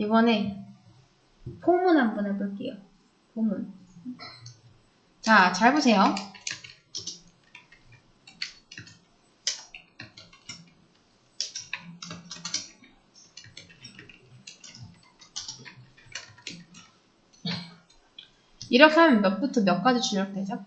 이번에 포문 한번 해볼게요. 포문. 자, 잘 보세요. 이렇게 하면 몇부터 몇까지 출력되죠?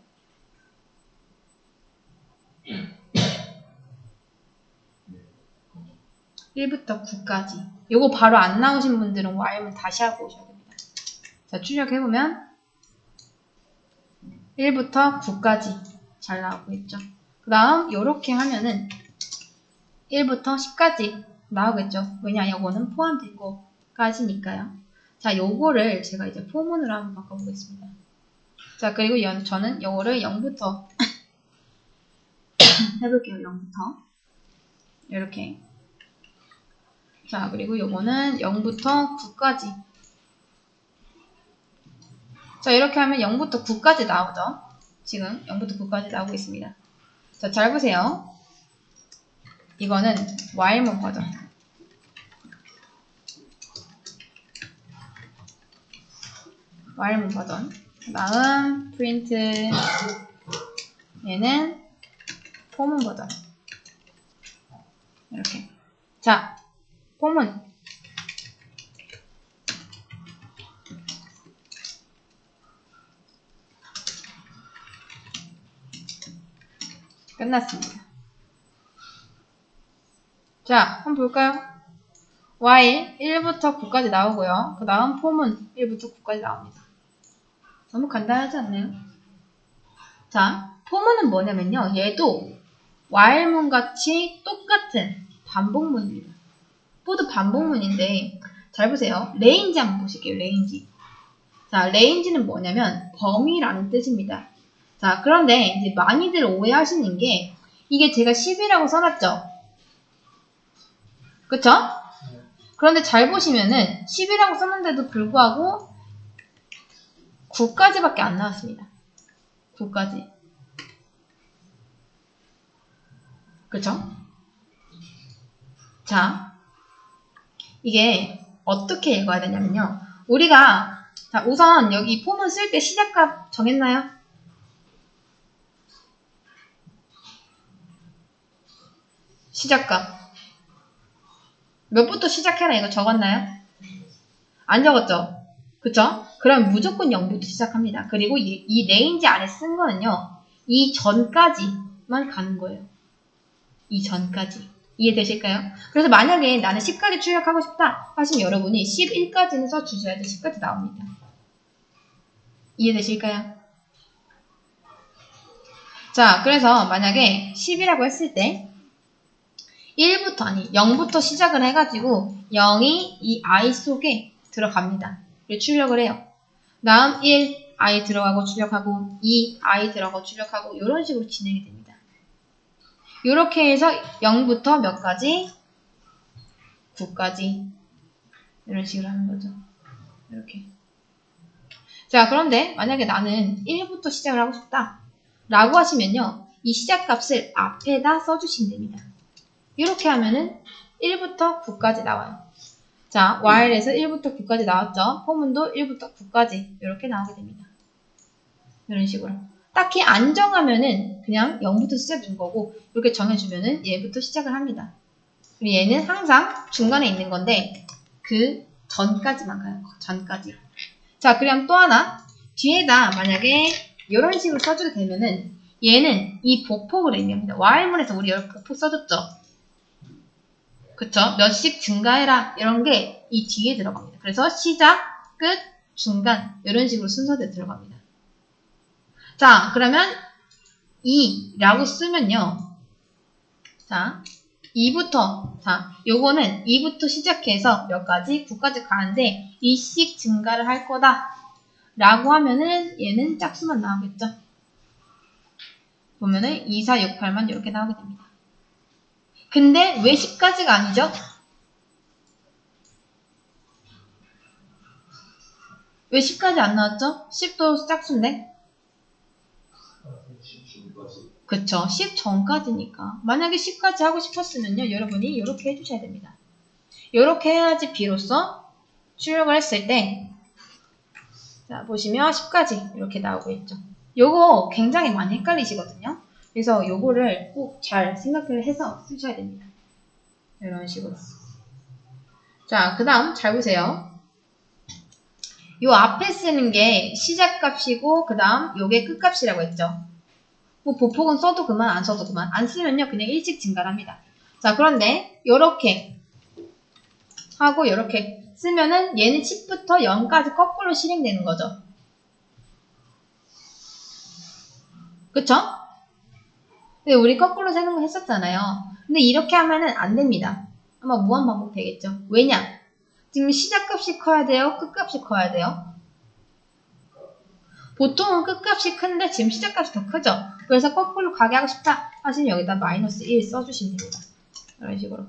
일부터 9까지. 요거 바로 안 나오신 분들은 Y문 다시 하고 오셔야 됩니다. 자, 출력해보면 1부터 9까지 잘 나오고 있죠. 그 다음 요렇게 하면은 1부터 10까지 나오겠죠. 왜냐, 요거는 포함된 거까지니까요. 자, 요거를 제가 이제 포문으로 한번 바꿔보겠습니다. 자, 그리고 연, 저는 요거를 0부터 해볼게요. 0부터. 이렇게. 자, 그리고 요거는 0부터 9까지. 자, 이렇게 하면 0부터 9까지 나오죠. 지금 0부터 9까지 나오고 있습니다. 자, 잘 보세요. 이거는 while문 버전. while문 버전. 그 다음 print 얘는 포문 버전. 이렇게. 자, 포문. 끝났습니다. 자, 한번 볼까요? y 1부터 9까지 나오고요. 그 다음 폼은 1부터 9까지 나옵니다. 너무 간단하지 않나요? 자, 폼은 뭐냐면요. 얘도 while문 같이 똑같은 반복문입니다. 모두 반복문인데 잘 보세요. 레인지 한번 보실게요. 레인지. 자, 레인지는 뭐냐면 범위라는 뜻입니다. 자, 그런데 이제 많이들 오해하시는 게 이게 제가 10이라고 써놨죠? 그쵸? 그런데 잘 보시면은 10이라고 썼는데도 불구하고 9까지밖에 안 나왔습니다. 9까지. 그쵸? 자, 이게 어떻게 읽어야 되냐면요. 우리가 자, 우선 여기 폼을 쓸때 시작값 정했나요? 시작값. 몇 부터 시작해라 이거 적었나요? 안 적었죠? 그쵸? 그럼 무조건 0부터 시작합니다. 그리고 이, 이 레인지 안에 쓴 거는요. 이 전까지만 가는 거예요. 이 전까지. 이해되실까요? 그래서 만약에 나는 10까지 출력하고 싶다 하시면 여러분이 11까지는 써주셔야 돼 10까지 나옵니다. 이해되실까요? 자, 그래서 만약에 10이라고 했을 때 1부터 아니 0부터 시작을 해가지고 0이 이 i 속에 들어갑니다. 그리고 출력을 해요. 다음 1 i 들어가고 출력하고 2 i 들어가고 출력하고 이런 식으로 진행이 됩니다. 이렇게 해서 0부터 몇 가지? 9까지 이런 식으로 하는 거죠. 이렇게. 자, 그런데 만약에 나는 1부터 시작을 하고 싶다. 라고 하시면요. 이 시작값을 앞에다 써주시면 됩니다. 이렇게 하면은 1부터 9까지 나와요. 자, while에서 1부터 9까지 나왔죠. 포문도 1부터 9까지 이렇게 나오게 됩니다. 이런 식으로. 딱히 안 정하면은 그냥 0부터 시작인 거고 이렇게 정해주면은 얘부터 시작을 합니다. 그리고 얘는 항상 중간에 있는 건데 그 전까지만 가요. 전까지. 자, 그럼 또 하나 뒤에다 만약에 이런 식으로 써주게 되면은 얘는 이 보폭을 의미합니다. while문에서 우리 여기 보폭 써줬죠. 그쵸? 몇씩 증가해라 이런 게 이 뒤에 들어갑니다. 그래서 시작, 끝, 중간 이런 식으로 순서대로 들어갑니다. 자, 그러면 2라고 쓰면요. 자, 2부터 자, 요거는 2부터 시작해서 몇 가지? 9까지 가는데 2씩 증가를 할 거다. 라고 하면은 얘는 짝수만 나오겠죠. 보면은 2, 4, 6, 8만 이렇게 나오게 됩니다. 근데 왜 10까지가 아니죠? 왜 10까지 안 나왔죠? 10도 짝수인데? 그쵸. 10 전까지니까. 만약에 10까지 하고 싶었으면요. 여러분이 이렇게 해주셔야 됩니다. 이렇게 해야지 비로소 출력을 했을 때, 자, 보시면 10까지 이렇게 나오고 있죠. 요거 굉장히 많이 헷갈리시거든요. 그래서 요거를 꼭 잘 생각을 해서 쓰셔야 됩니다. 이런 식으로. 자, 그 다음 잘 보세요. 요 앞에 쓰는 게 시작값이고 그 다음 요게 끝값이라고 했죠. 뭐 보폭은 써도 그만 안 써도 그만 안 쓰면요 그냥 일찍 증가를 합니다. 자 그런데 요렇게 하고 요렇게 쓰면은 얘는 10부터 0까지 거꾸로 실행되는 거죠. 그쵸? 근데 우리 거꾸로 세는 거 했었잖아요. 근데 이렇게 하면은 안 됩니다. 아마 무한 반복 되겠죠. 왜냐? 지금 시작값이 커야 돼요? 끝값이 커야 돼요? 보통은 끝값이 큰데 지금 시작값이 더 크죠? 그래서 거꾸로 가게 하고 싶다 하시면 여기다 마이너스 1 써주시면 됩니다. 이런 식으로.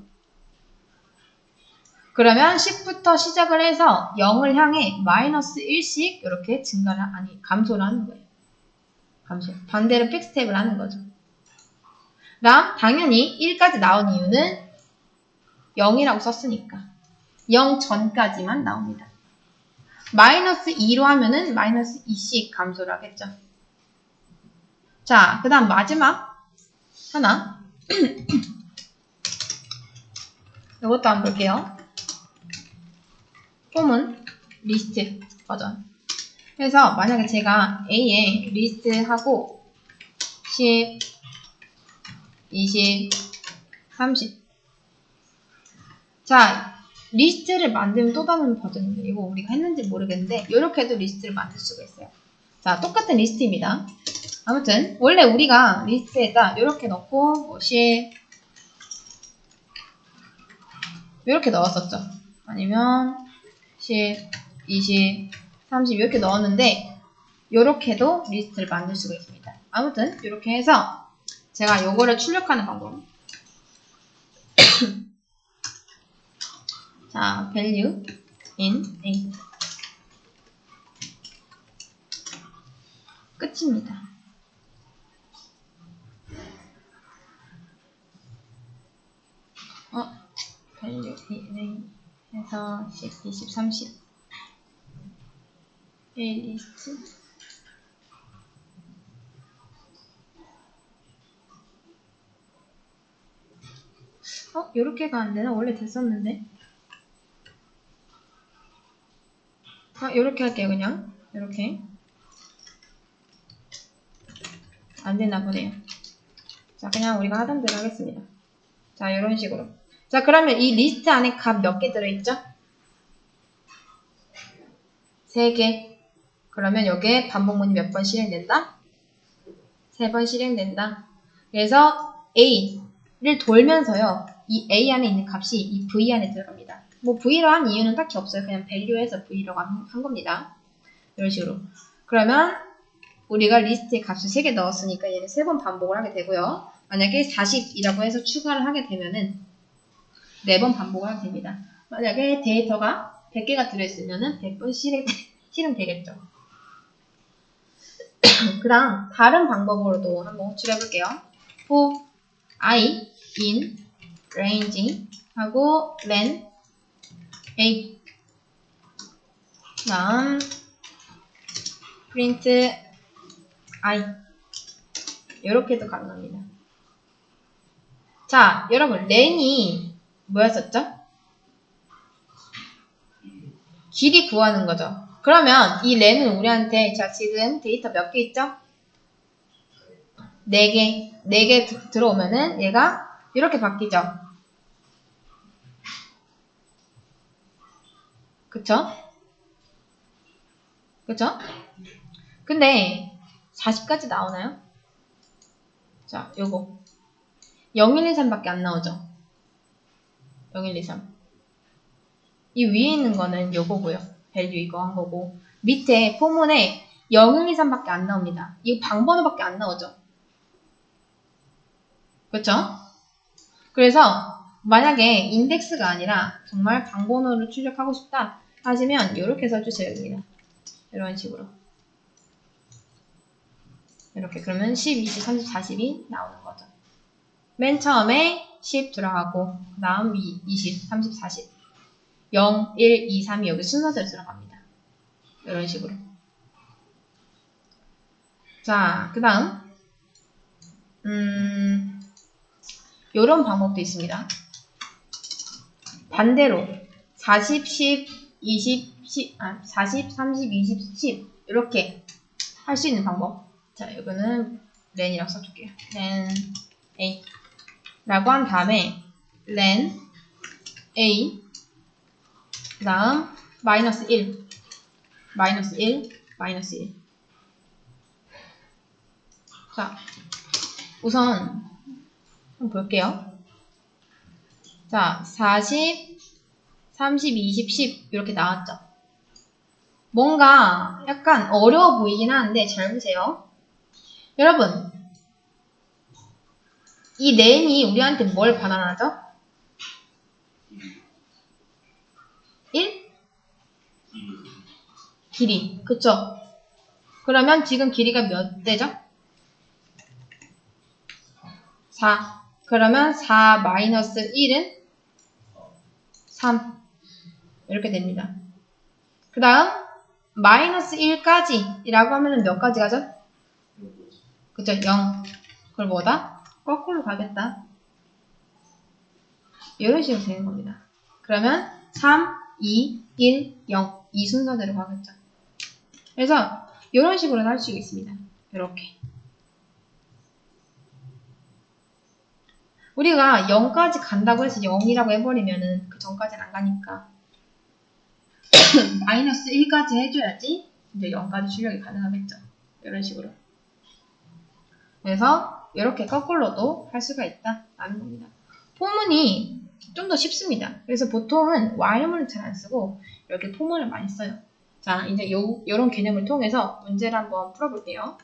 그러면 10부터 시작을 해서 0을 향해 마이너스 1씩 이렇게 증가를, 아니, 감소를 하는 거예요. 감소. 반대로 픽스텝을 하는 거죠. 다음, 당연히 1까지 나온 이유는 0이라고 썼으니까. 0 전까지만 나옵니다. 마이너스 2로 하면은 마이너스 2씩 감소를 하겠죠. 자, 그 다음 마지막 하나. 이것도 한번 볼게요. 폼은 리스트 버전. 그래서 만약에 제가 A에 리스트하고 10, 20, 30. 자, 리스트를 만들면 또 다른 버전인데 이거 우리가 했는지 모르겠는데 이렇게도 리스트를 만들 수가 있어요. 자, 똑같은 리스트입니다. 아무튼 원래 우리가 리스트에다 이렇게 넣고 뭐 10, 이렇게 넣었었죠. 아니면 10, 20, 30 이렇게 넣었는데 이렇게도 리스트를 만들 수가 있습니다. 아무튼 이렇게 해서 제가 요거를 출력하는 방법 자, value in A 끝입니다. 어, value in A 해서 10, 20, 30 A 리스트 어, 요렇게가 안 되나? 원래 됐었는데. 아, 요렇게 할게요, 그냥. 요렇게. 안 되나 보네요. 자, 그냥 우리가 하던 대로 하겠습니다. 자, 요런 식으로. 자, 그러면 이 리스트 안에 값 몇 개 들어있죠? 3개. 그러면 여기에 반복문이 몇 번 실행된다? 3번 실행된다. 그래서 A를 돌면서요. 이 A 안에 있는 값이 이 V 안에 들어갑니다. 뭐 V로 한 이유는 딱히 없어요. 그냥 value에서 V라고 한, 한 겁니다. 이런 식으로. 그러면 우리가 리스트에 값을 3개 넣었으니까 얘는 3번 반복을 하게 되고요. 만약에 40이라고 해서 추가를 하게 되면은 4번 반복을 하게 됩니다. 만약에 데이터가 100개가 들어있으면은 100번 실행, 실행 되겠죠. 그 다음 다른 방법으로도 한번 호출해 볼게요. for i in range 하고 len a 다음 print i 이렇게도 가능합니다. 자, 여러분 len이 뭐였었죠? 길이 구하는 거죠. 그러면 이 렌은 우리한테 자 지금 데이터 몇 개 있죠? 4개 4개 들어오면은 얘가 이렇게 바뀌죠. 그쵸? 그쵸? 근데 40까지 나오나요? 자, 요거 0, 1, 2, 3밖에 안 나오죠? 0, 1, 2, 3. 이 위에 있는 거는 요거고요. 밸류 이거 한 거고 밑에 포문에 0, 1, 2, 3밖에 안 나옵니다. 이거 방번호밖에 안 나오죠. 그렇죠? 그래서 만약에 인덱스가 아니라 정말 방번호를 출력하고 싶다 하시면 이렇게 써주셔야 됩니다. 이런 식으로. 이렇게 그러면 10, 20, 30, 40이 나오는 거죠. 맨 처음에 10 들어가고 그 다음 20, 30, 40 0, 1, 2, 3이 여기 순서대로 들어갑니다. 이런 식으로. 자, 그 다음. 음, 요런 방법도 있습니다. 반대로 40, 10, 20, 10, 아, 40, 30, 20, 10 이렇게 할 수 있는 방법. 자, 이거는 렌이라고 써줄게요. len a 라고 한 다음에 len a 그 다음 마이너스 1 마이너스 1 마이너스 1 자, 우선 한번 볼게요. 자, 40, 30, 20, 10 이렇게 나왔죠. 뭔가 약간 어려워 보이긴 하는데 잘 보세요. 여러분, 이 렌이 우리한테 뭘 반환하죠? 1? 길이. 그쵸? 그러면 지금 길이가 몇 대죠? 4. 그러면 4 마이너스 1은 3. 이렇게 됩니다. 그 다음, 마이너스 1까지 이라고 하면 몇 가지 가죠? 그쵸? 0. 그걸 뭐다? 거꾸로 가겠다. 이런 식으로 되는 겁니다. 그러면 3, 2, 1, 0. 이 순서대로 가겠죠. 그래서 이런 식으로 할 수 있습니다. 이렇게. 우리가 0까지 간다고 해서 0이라고 해버리면은 그 전까지는 안 가니까 마이너스 1까지 해줘야지 이제 0까지 출력이 가능하겠죠. 이런 식으로. 그래서 이렇게 거꾸로도 할 수가 있다라는 겁니다. 포문이 좀 더 쉽습니다. 그래서 보통은 while문을 잘 안 쓰고 이렇게 포문을 많이 써요. 자, 이제 요, 요런 개념을 통해서 문제를 한번 풀어볼게요.